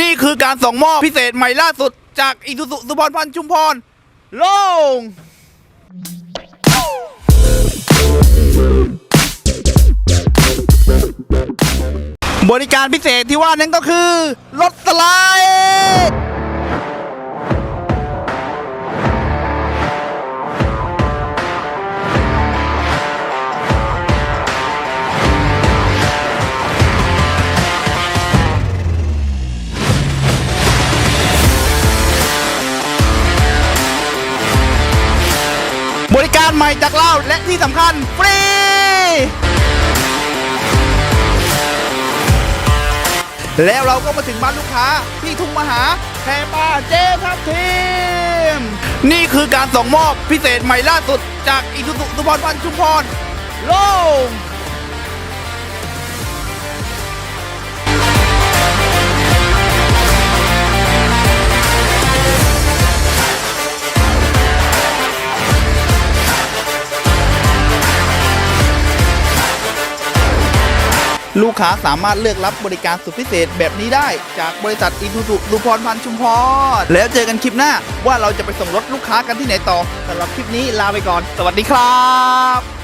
นี่คือการส่งมอบพิเศษใหม่ล่าสุดจากอิสุสุสุพรพันธ์ชุมพรลง บริการพิเศษที่ว่านั้นก็คือรถสไลด์ารใหม่จากเราและที่สำคัญฟรี แล้วเราก็มาถึงบ้านลูกค้าที่ทุ่งมหาแพรป้าเจทับทีม นี่คือการส่งมอบพิเศษใหม่ล่าสุดจากอิสุสุสุพรพันชุมพรโลง ลูกค้าสามารถเลือกรับบริการสุดพิเศษแบบนี้ได้จากบริษัทอิ u ู u สุพรพันชุมพร แล้วเจอกันคลิปหน้าว่าเราจะไปส่งรถลูกค้ากันที่ไหนต่อสำหรับคลิปนี้ลาไปก่อน สวัสดีครับ